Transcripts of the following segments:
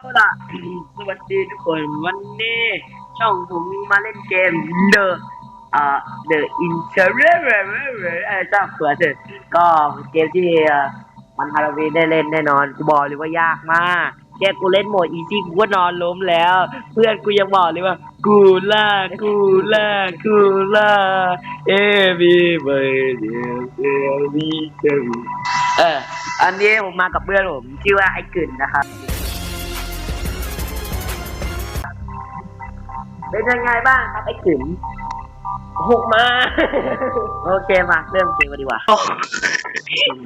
เอาล่ะ สวัสดีทุกคนวันนี้ช่องผมมาเล่นเกม The อ่า The Interior อะไรจ้าเผื่อเถอะก็เกมที่มันฮาโลวีนได้เล่นแน่นอน กูบอกเลยว่ายากมากแค่กูเล่นโหมดอีซี่กูก็นอนล้มแล้ว เพื่อนกูยังบอกเลยว่า กูล่ากูล่ากูล่าเอวีเบย์เดียวเดียวมีเจอเอออันนี้ผมมากับเพื่อนผม ชื่อว่าไอ้กึ่นนะครับ เป็นยังไงบ้างครับไอ้กึ่นหกมา โอเคมาเริ่มเกมกันดีกว่า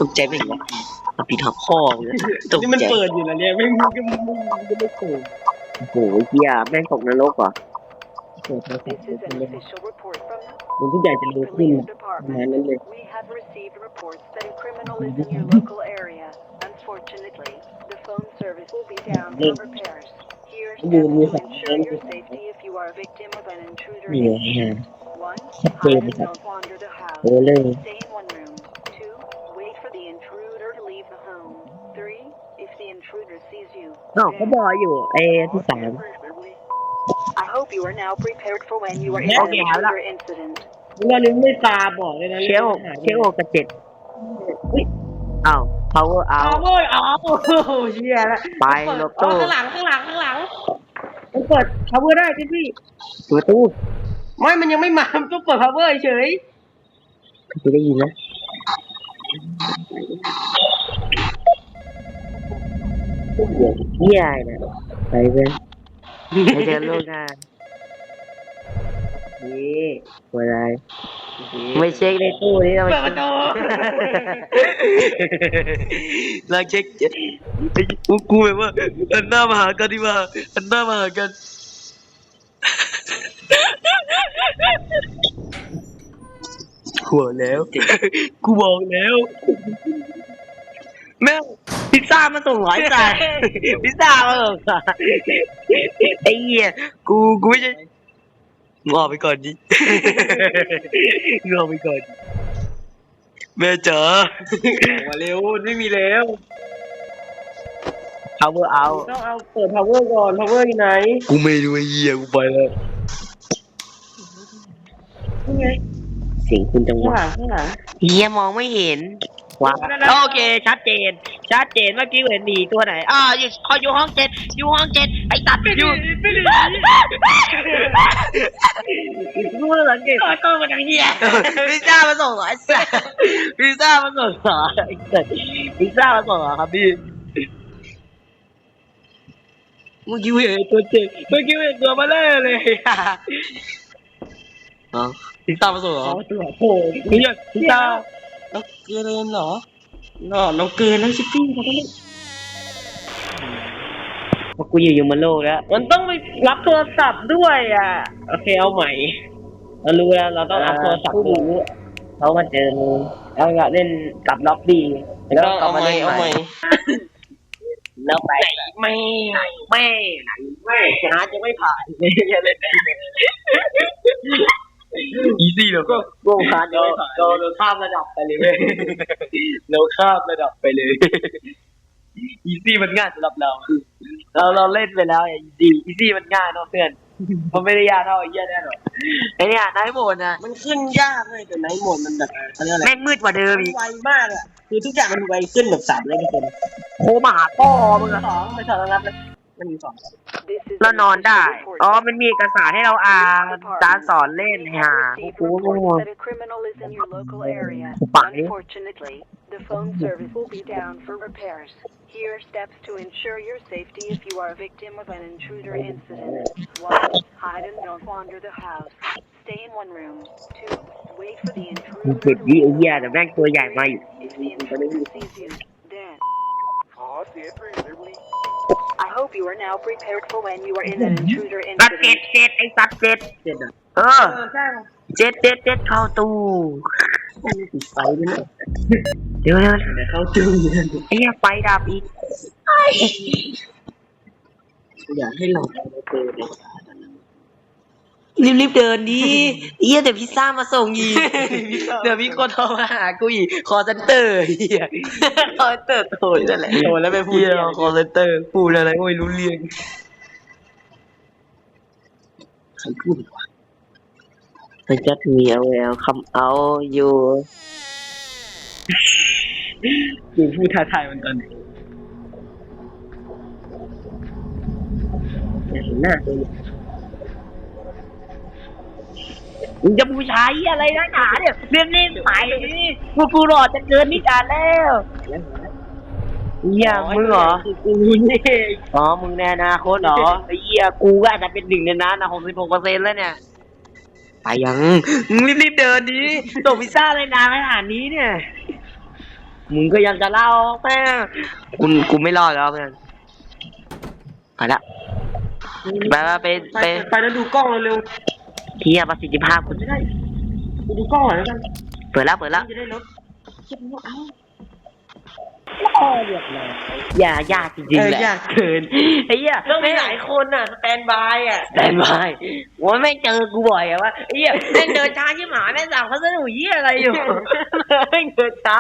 ตกใจไม่เห็นวะเอาปีทับข้อเลยตกนี่มันใจเปิดอยู่นะเนี่ยไม่มึงก็มึงก็ไม่ถูกโอ้โหเฮียแม่งตกนรกเหรอเปิดโทรศัพ This ท์ is เล an ย official report from มันทุกอย่างจะ the เร็วขึ้น police ประมาณ department. นั้นเลย We have received reports that a criminal is in your local area. Unfortunately, the phone service will be down for repairs. Here You steps need to some ensure your help. safety if you are a victim of an intruder. นี่ไง incident. ฮะ One, Check hide the and don't wander the เออ house. เลย Stay in one room. Two, wait for the intruder to leave the home. Three, if the intruder sees you. เนาะเขาบอกอยู่ไอ้ที่สาม I hope you are now prepared for when you are in Yeah, an okay, intruder incident. เมื่อนึงไม่ตาบอกเลยนะ เชลเชลกับเจ็ดอ้าว power เอา out เว้ยเอาโอ้โหเชี่ยละไปลบตู้ข้างหลังข้างหลังข้างหลังมันเปิด power ได้ที่พี่ประตูไม่มันยังไม่มามันต้องเปิด power เฉยกูได้ยินนะเฮียอะไรนะไปเพื่อนไปเจอลูกงา นนี่อะไรไม่เช็คในตู้นี่เราเปิดประตูเราเช็คกูกูแบบว่าอันหน้ามาหากันดีกว่าอันหน้ามาหากันหัวแล้ว กูบอกแล้ว แม่งพิซซ่ามาส่งหอยใส่พิซซ่ามาส่งไอ้เหี้ยกูกูไม่ใช่ มึงออกไปก่อนดิมึงออกไปก่อนแม่จ๋ามาเร็วไม่มีแล้ว power out ต้องเอาเปิด power ก่อน power อยู่ไหนกูไม่รู้ไอ้เหี้ยกูไปแล้วนี่ไงเสียงคุณจังหข้างหวะลังข้างหลังเฮียมองไม่เห็น ว้านั่นๆโอเค ชัดเจน ชัดเจนเมื่อกี้เห็นหนีตัวไหน อ่าอยู่เขาอยู่ห้องเจ็ดอยู่ห้องเจ็ดไอ้ตัดอยู่รู้แล้วสังเกตก็มาทางเฮียพิซซ่ามาส่งเหรอไอ้สัสพิซซ่ามาส่งเหรอไอ้สัสพิซซ่ามาส่งเหรอครับพี่เมื่อกี้เห็นตัวเจ็ดเมื่อกี้เห็นตัวมาเล่เลยอ๋อพิซซ่ามาส่งเหรอเอาตัวโผล่พี่พิซซ่า เราเกินเหรอน่ะเราเกินแล้วชิปปี้เราต้องพอกูอยู่ยูมาโลแล้ว มันต้องไปรับโทรศัพท์ด้วยอะ โอเคเอาใหม่ เรารู้แล้วเราต้องรับโทรศัพท์ด้วยเขามาเจอมึงแล้วก็เล่นกับล็อบบี้แล้วเอาใหม่เอาใหม่แล้วไปไม่แม่แม่ชนะจะไม่ผ่านไม่ใช่เล่น อีซี่เหรอก็โก้ฮาร์ดจะไม่ผ่านเราเราข้ามระดับไปเลยเว้ยเราข้ามระดับไปเลย อีซี่มันง่ายสำหรับเรา เราเราเล่นไปแล้วอีซี่อีซี่มันง่ายเนาะเพื่อนมันไม่ได้ยากเท่าไอ้เหี้ยแน่หรอกไอ้เนี่ยนายโหมดนะมันขึ้นยากเลยแต่ไหนหมดมันแบบเขาเรียกอะไรแม่งมืดกว่าเดิมมันอีกไวมากอะคือทุกอย่างมันไวขึ้นแบบสามร้อยเปอร์เซ็นต์โคมาหาพ่อมึงอะสองไม่สองรับเลยมันมีสอง This is เรา an นอนได้ official report อ๋อ from มันมีเอกสารให้เราอ่านจานสอนเล่น We ฮะ have โอ้ received โห reports that a criminal is in your local area. Fine. Unfortunately, the phone service will be down for repairs. Here are steps to ensure your safety if you are a victim of an intruder incident. One, hide and don't wander the house. Stay in one room. Two, wait for the มึง intruder เจ็บ to วิไอ้ leave เหี้ย the แต่แม่งตัวใหญ่มาอยู่ If the intruder sees you, then. I hope you are now prepared for when you are in an intruder สัตว์เจ็ด incident. เจ็ดไอ้สัตว์เจ็ดเจ็ดอะเออ เออใช่เจ็ดเจ็ดเจ็ดเข้าตู้มันมีติดไฟด้วยนะเดี๋ยวเดี๋ยวแต่เขาจู้อยู่นั่นไอ้เหี้ยไฟดับอีกอยากให้เราเอาไปเจอเด็ก รีบๆเดินดิเฮียเดี๋ยวพิซซ่ามาส่งอีกเดี๋ยวมีคนโทรมาหากูอีกคอเซนเตอร์เฮียคอยเติร์ดโถยนั่นแหละโถแล้วไปพูดเฮียเหี้ยคอเซนเตอร์พูดอะไรก็ไม่รู้เรื่องใครพูดวะมันจะมีเอาแววคำเอาอยู่กูพูดท้าทายมันตอนไหนเห็นหน้าตัว มึงจะผู้ชายอะไรนะหนาเนี่ยเรื่องนี้ใส่พวกกูรอจะเกินนิจานแล้วเหี้ยมึงเหรอกูนี่อ๋อมึงแน่อนาคตเหรอไอ้เหี้ยกูก็อาจจะเป็นหนึ่งในนั้นนะหกสิบหกเปอร์เซ็นต์แล้วเนี่ยไปยังมึงรีบๆเดินดิส่งพิซซ่าเลยนานขนาดนี้เนี่ย มึงก็ยังจะเล่าแม่งกูกูไม่รอดแล้วเพื่อนไปละไปไปไปไปไปไปแล้วดูกล้องเร็ว เทียประสิทธิภาพกูๆกูดูกล้องหน่อยแล้วกันเปิดแล้วเปิดแล้ว จะได้ลดอ ย่ายากจริงเอๆอแหละยากเกินไอ้เหี้ยต้องมีหลายคนอะสแตนบายอะแต่ไม่โอ้ยแม่งเจอกูบ่อยอะว่าไอ้เหี้ยแม่งเดินช้าชิบหายแม่งสั่งพัสดุเหี้ยอะไรอยู่แม่งเดินช้า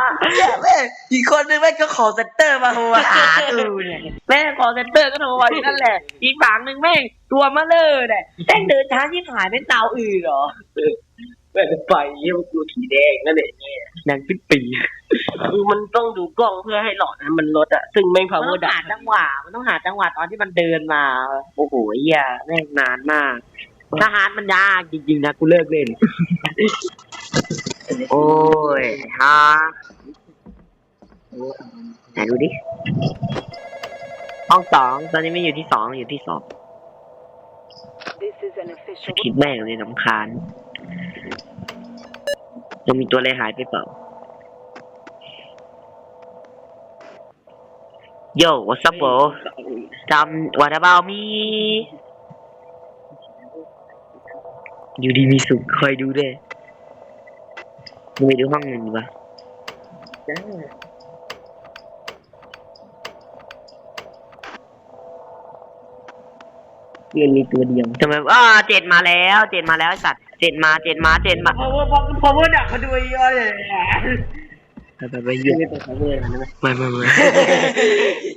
แม่งอีกคนนึงแม่งก็ขอเซ็นเตอร์มาโทรหากูเนี่ยแม่งขอเซ็นเตอร์ก็โทรมาอยู่นั่นแหละ อีกฝั่งหนึ่งแม่งตัวมาเลยเนี่ยแม่งเดินช้าชิบหายเป็นเตาอื่นเหรอ แม่งไปเยี่ยมกูสีแดงนั่นเองนางปิ๊บปีคือมันต้องดูกล้องเพื่อให้หลอดนั้นมันลดอะซึ่งแม่งมัน power ต้องหาดับจังหวะ มันต้องหาจังหวะตอนที่มันเดินมา โอ้โหเหี้ยแม่งนานมากถ้าฮาร์ดมันยากจริงๆนะกูเลิกเล่น โอ้ยฮาไหนดูดิ ห้องสองตอนนี้ไม่อยู่ที่สองอยู่ที่สอง This is an ส official คิดแม่งเลยน้ำคาญ ยังมีตัวอะไรหายไปเปล่าโย่ what's up bro จำ what about me อยู่ดีมีสุขคอยดูด้วยมึงไปดูห้องหนึ่งดีวะเรียนมีตัวเดียวทำไมอ่าเจ็ดมาแล้ว เจ็ดมาแล้วไอ้สัตว์ เจ็ดมาเจ็ดมาเจ็ดมา power power ดับมาดูไอ้ย้อยเลยไปไปไปเยี่ยไม่เป็น power นะไม่ไม่ไม่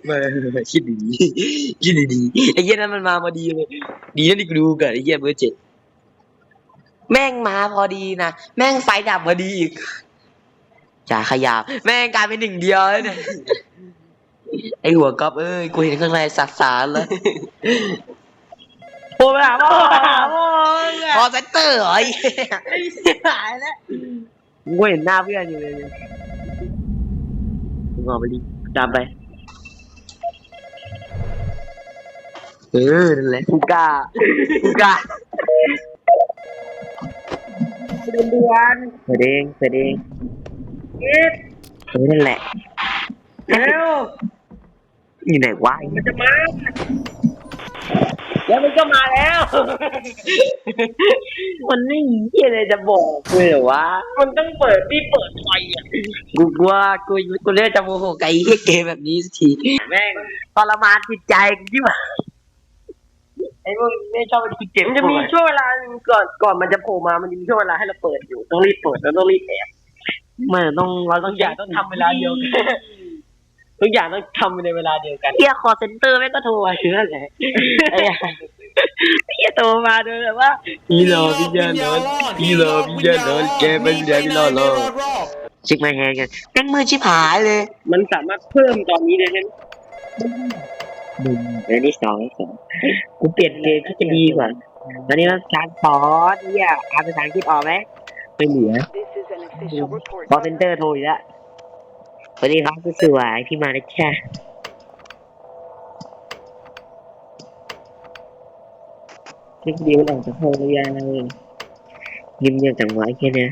ไม่ไม่คิดดีๆคิดดีๆไอ้เหี้ยนั้นมันมาพอดีเลย ดีนะที่กูดูกันไอ้เหี้ยเบอร์เจ็ดแม่งมาพอดีนะแม่งไฟดับพอดีอีกจ่าขยับแม่งกลายเป็นหนึ่งเดียวแล้วเนี่ยไอหัวก๊อฟเอ้ยกูเห็นข้างในสักสารแล้ว โอ้ยพ่อไปหาพ่อเลยพอเซนเตอร์เหรอไอ้เหี้ยหายแล้วกูเห็นหน้าเพื่อนอยู่เลยมึงออกไปดิตามไป เออนั่นแหละกูกล้ากูกล้าเดือนเดือนเปิดเองเปิดเองเอ็ดเออนั่นแหละเร็วอยู่ไหนวะมันจะมา แล้วมันก็มาแล้ว มันไม่มีอะไรจะบอกเลยเหรอวะมันต้องเปิดที่เปิดไฟอะกูกลัวกูกูเล่นจะโมโหไก่เหี้ยเกมแบบนี้สักทีแม่งทรมานจิตใจที่ว่าไอ้พวกไม่ชอบมันกูเจ็บมันจะมีช่วงเวลาหนึ่งก่อนก่อนมันจะโผล่มามันจะมีช่วงเวลาให้เราเปิดอยู่ต้องรีบเปิดแล้วต้องรีบแอบไม่ต้องเราต้ทุองกอย่างต้องทำเวลาเดียวกัน ทุกอย่างต้องทำในเวลาเดียวกันเฮียคอเซ็นเตอร์ไม่ก็โทรมาเชื่อเลยไอ้เฮียโทรมาโดยแบบว่าพี่รอพี่ยานอนพี่รอพี่ยานอนแกไม่ได้พี่รอรอเช็คมาแฮงกันแม่งมือชิบหายเลย มันสามารถเพิ่มตอนนี้ได้ใช่ไหมหนึ่งเดือนที่สองสองกูเปลี่ยนเกมที่จะดีกว่าตอนนี้มันการสอนเนี่ยอ่านภาษาอังกฤษออกไหมไม่เหลือ This is an official report. คอเซ็นเตอร์โทรอีกแล้ว สวัสดีครับคุณสวยพี่มาแล้วจ้าคลิปเดียวมันออกจากห้องแล้วยังยิ้มเงียบจังหวะแค่เนี้ย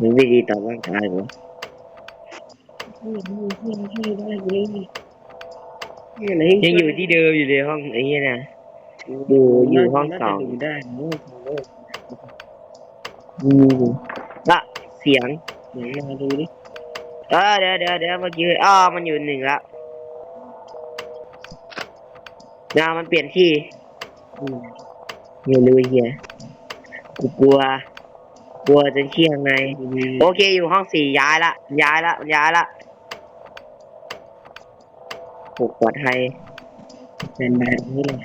มึงไม่ดีต่อร่างกายเหรอยังอยู่ที่เดิมอยู่ในห้องไอ้เหี้ยนะอยู่อยู่ห้องสองได้อืมละเสียงเดี๋ยวมาดูดิ เออเดี๋ยวเดี๋ยวเดี๋ยวเมื่อกี้อ๋อมันอยู่หนึ่งละนะมันเปลี่ยนที่อืมไม่รู้เฮียกูกลัว กลัวจนเชี่ยงไง โอเคอยู่ห้องสี่ย้ายละ ย้ายละ ย้ายละผูกปลอดภัยเป็นแบบนี้เลย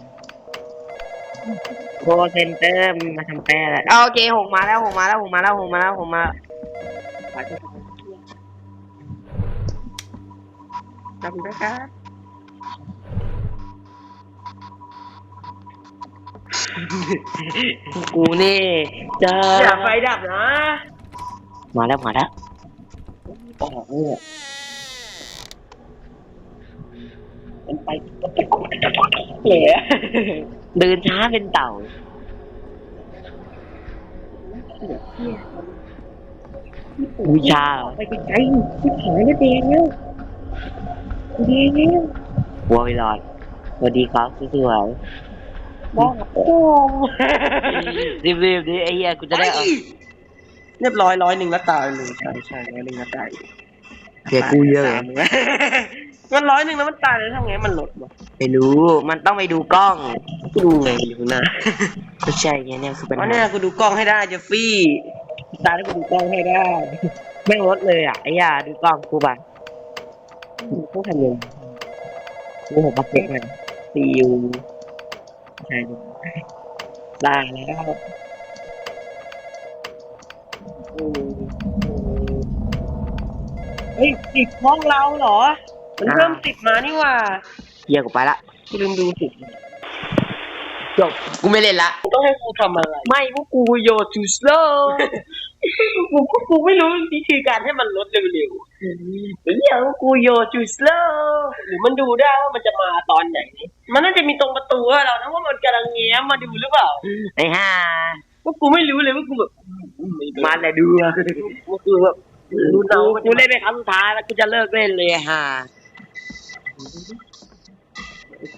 โคเซนเตอร์มาทำแปรแล้วโอเคหกมาแล้วหกมาแล้วหกมาแล้วหกมาแล้วหกมา จำได้ครับกูนี่เจะอย่าไฟดับนะ มาแล้วมาแล้วออกเนี่ยมันไปเหลือเดินช้าเป็นเต่าบูชาเหรอไปไกลๆที่หายแล้วแดงแล้ว แดงแล้ววัวไปหลอดสวัสดีครับสวยบ้าโอ้ๆรีบๆดิไอ้เหี้ยกูจะได้เอาเรียบร้อยร้อยหนึ่งแล้วตายเลยใช่ใช่ร้อยหนึ่งแล้วตายเดี๋ยวกูเยอะมันร้อยหนึ่งแล้วมันตายแล้วทำไงมันลดวะไม่รู้มันต้องไปดูกล้องกูดูไงอยู่ข้างหน้าไม่ใช่ไงเนี่ยคือปัญเพราะหาเนี่ยกูดูกล้องให้ได้เจฟฟี่ตายแล้วกูดูกล้องให้ได้ ไม่งลดเลยอะไอ้เหี้ยดูกล้องกูป่ะ ต้องทำยังไงกูหกปักเก็ตมันซีอูใช่ได้แล้วเฮ้ยสิบห้องเราเหรอ มันเพิ่มสิบมานี่หว่าเหี้ยกูไปละกูลืมดูสิบจบกูไม่เล่นละต้องให้กูทำอะไร ไม่พวกกูโยทูสโลกูกูไม่รู้วิธีการให้มันลดเร็ว เดี๋ยวกูโยทูสโลๆหรือมันดูได้ว่ามันจะมาตอนไหน มันน่าจะมีตรงประตูให้เรานะว่ามันกำลังแง้มมาดูหรือเปล่าไอ้ห่าว่ากูไม่รู้เลยว่ากูแบบมาแต่ดูอะว่ากูแบบรู้เนากูกูเล่นไปครั้งสุดท้ายแล้วกูจะเลิกเล่นเลยห่า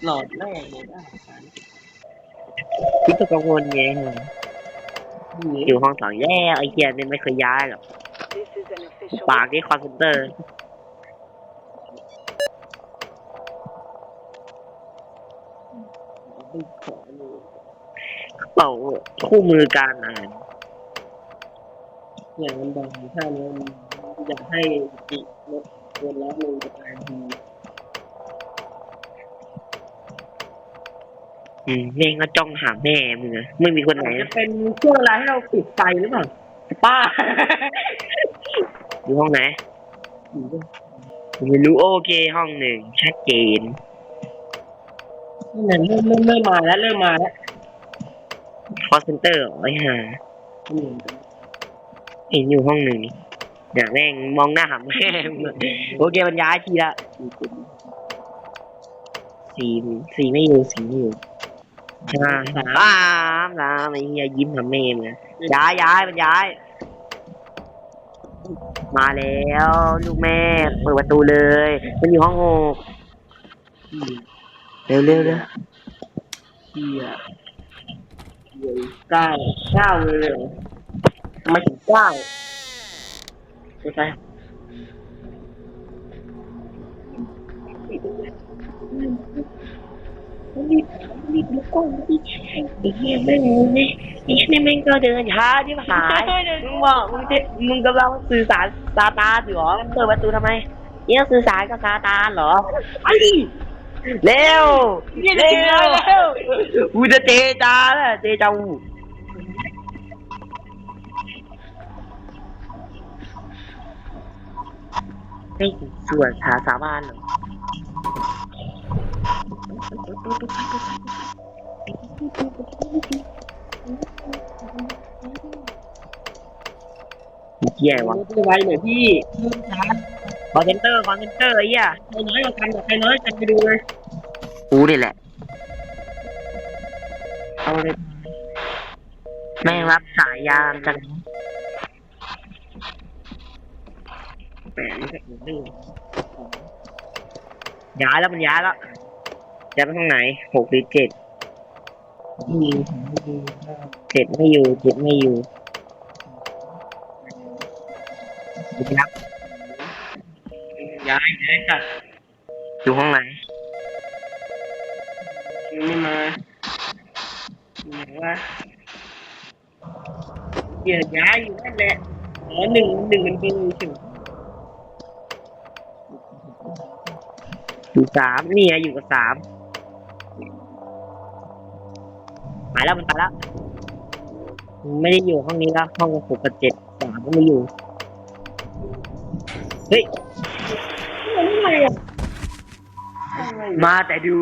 หลอดแรกเลยได้คิดตัวกังวลไงฮะอยู่ห้องสองแย่ไอ้เกียนี่ไม่เคยย้ายหรอก This is an official ปากที่คอนเซนเตอร์เป่าคู่มือการอ่านอย่างมันบอกถ้าเนี้ยมันอยากให้ติลดเกินร้อยหนึ่งจะตายทีอืมแม่งก็จ้องหาแม่มึงอะไม่มีคนไหนจะเป็นช่วงเวลาให้เราปิดไฟหรือเปล่าป้า อยู่ห้องไหนไม่รู้โอเคห้องหนึ่งชัดเจนนั่นเริ่มเริ่มเริ่มมาแล้วเริ่มมาแล้วคอนเซนเตอร์ไอ้ห่าเห็นอยู่ห้องหนึ่งนี่เนี่ยแม่งมองหน้าหาแม่มึงอะโอเคมันย้ายทีละสี่สี่ไม่อยู่สี่ไม่อยู่ห้าสามสามไอ้เหี้ยยิ้มหาแม่มึงอะย้ายย้ายมันย้าย มาแล้ว ลูกแม่ เปิดประตูเลย มันอยู่ห้องหกเร็วเร็วเร็วเกียร์เกียร์เก้าเก้าเลยเหรอทำไมถึงเก้าไม่ใช่ รีบรีบดูกล้องดิไอ้เหี้ยแม่งงงไงไอ้เหี้ยแม่งก็เดินช้าที่หายมึงบอกมึงจะมึงกำลังสื่อสารซาตานอยู่เหรอเปิดประตูทำไมเนี่ยสื่อสารกับซาตานเหรอไอ้เร็วเร็วกูจะเจจาแล้วเจจาวูไม่ส่วนหาสาบานหรอ เหี้ยวะรถไวหน่อยพี่คอนเซนเตอร์คอนเซนเตอร์ไอ้เหี้ยใครน้อยกว่ากันกับใครน้อยกันไปดูเลยกูนี่แหละเอาเลยแม่งรับสายยามจังแปดนี่ก็อีกเรื่งย้ายแล้วมันย้ายแล้ว ย้ายไปห้องไหนหกหรือเจ็ดอืมเจ็ดไม่อยู่เจ็ดไม่อยู่ดูนับย้ายย้ายตัดอยู่ห้องไหนไม่มาวะเดี๋ยวย้ายอยู่นั่นแหละอ๋อหนึ่งหนึ่งมันเบอร์ถึงอยู่สามนี่ไงอยู่กับสามายแล้วมันตายแล้วไม่ได้อยู่ห้องนี้แล้วห้องหกกับเจ็ดสามก็ไม่อยู่เฮ้ยอะไรอะมาแต่ดู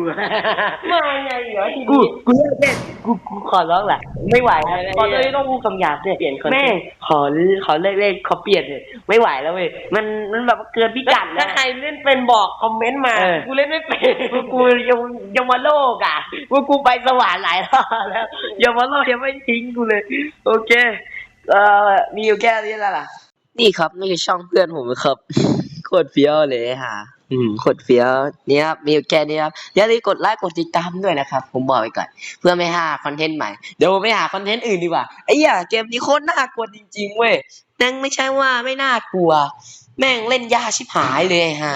มาไงเหรอทีกูนี้กูเลิกเล่นกูกูขอร้องแหละไม่ไหวแล้วอะไรขอเลยต้องพูดคำหยาบเนี่ยเปลี่ยนคอนเทนต์แม่งขอขอเลิกเล่นขอเปลี่ยนเลยไม่ไหวแล้วเว้ยมันมันแบบเกินพิกัดแล้ถ้าว ใครเล่นเป็นบอกคอมเมนต์มา เออ กูเล่นไม่เป็น กูกูยังยังมาโลกอะ กูกูไปสวรรค์หลายรอบแล้วยังมาโลกยังไม่ทิ้งกูเลย โอเค เอ่อมีอยู่แค่นี้แล้วล่ะ นี่ครับนี่คือช่องเพื่อนผมครับโคตรเฟี้ยวเลยฮะอืมโคตรเฟี้ยวเนี่ยครับมีอยู่แค่นี้ครับอย่าลืมกดไลค์กดติดตามด้วยนะครับ ผมบอกไว้ก่อน เพื่อไม่หาคอนเทนต์ใหม่เดี๋ยวผมไปหาคอนเทนต์อื่นดีกว่าไอ้เหี้ยเกมนี้โคตรน่ากลัวจริงๆเว้ยแม่งไม่ใช่ว่าไม่น่ากลัว แม่งเล่นยากชิบหายเลยฮะ